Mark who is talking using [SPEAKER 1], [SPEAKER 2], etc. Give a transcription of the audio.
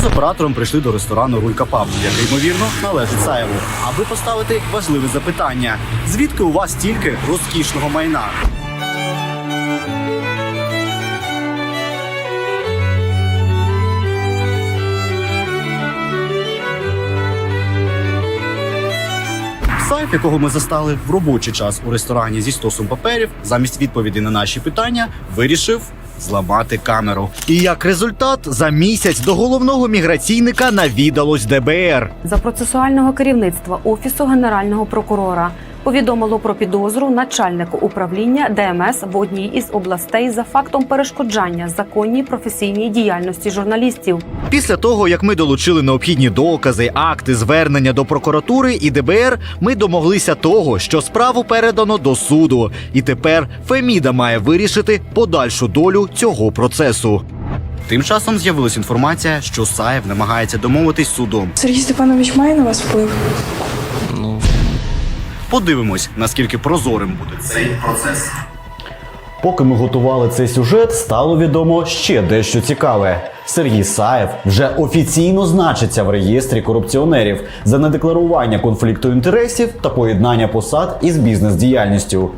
[SPEAKER 1] з оператором прийшли до ресторану Рулька Паб, який ймовірно належить Саєву, аби поставити важливе запитання: звідки у вас стільки розкішного майна? Сайф, якого ми застали в робочий час у ресторані зі стосом паперів, замість відповіді на наші питання, вирішив зламати камеру. І як результат, за місяць до головного міграційника навідалось ДБР.
[SPEAKER 2] За процесуального керівництва Офісу Генерального прокурора повідомило про підозру начальнику управління ДМС в одній із областей за фактом перешкоджання законній професійній діяльності журналістів.
[SPEAKER 1] Після того, як ми долучили необхідні докази, акти, звернення до прокуратури і ДБР, ми домоглися того, що справу передано до суду, і тепер Феміда має вирішити подальшу долю цього процесу. Тим часом з'явилася інформація, що Саєв намагається домовитись судом.
[SPEAKER 3] Сергій Степанович має на вас вплив?
[SPEAKER 1] Подивимось, наскільки прозорим буде цей процес. Поки ми готували цей сюжет, стало відомо ще дещо цікаве. Сергій Саєв вже офіційно значиться в реєстрі корупціонерів за недекларування конфлікту інтересів та поєднання посад із бізнес-діяльністю.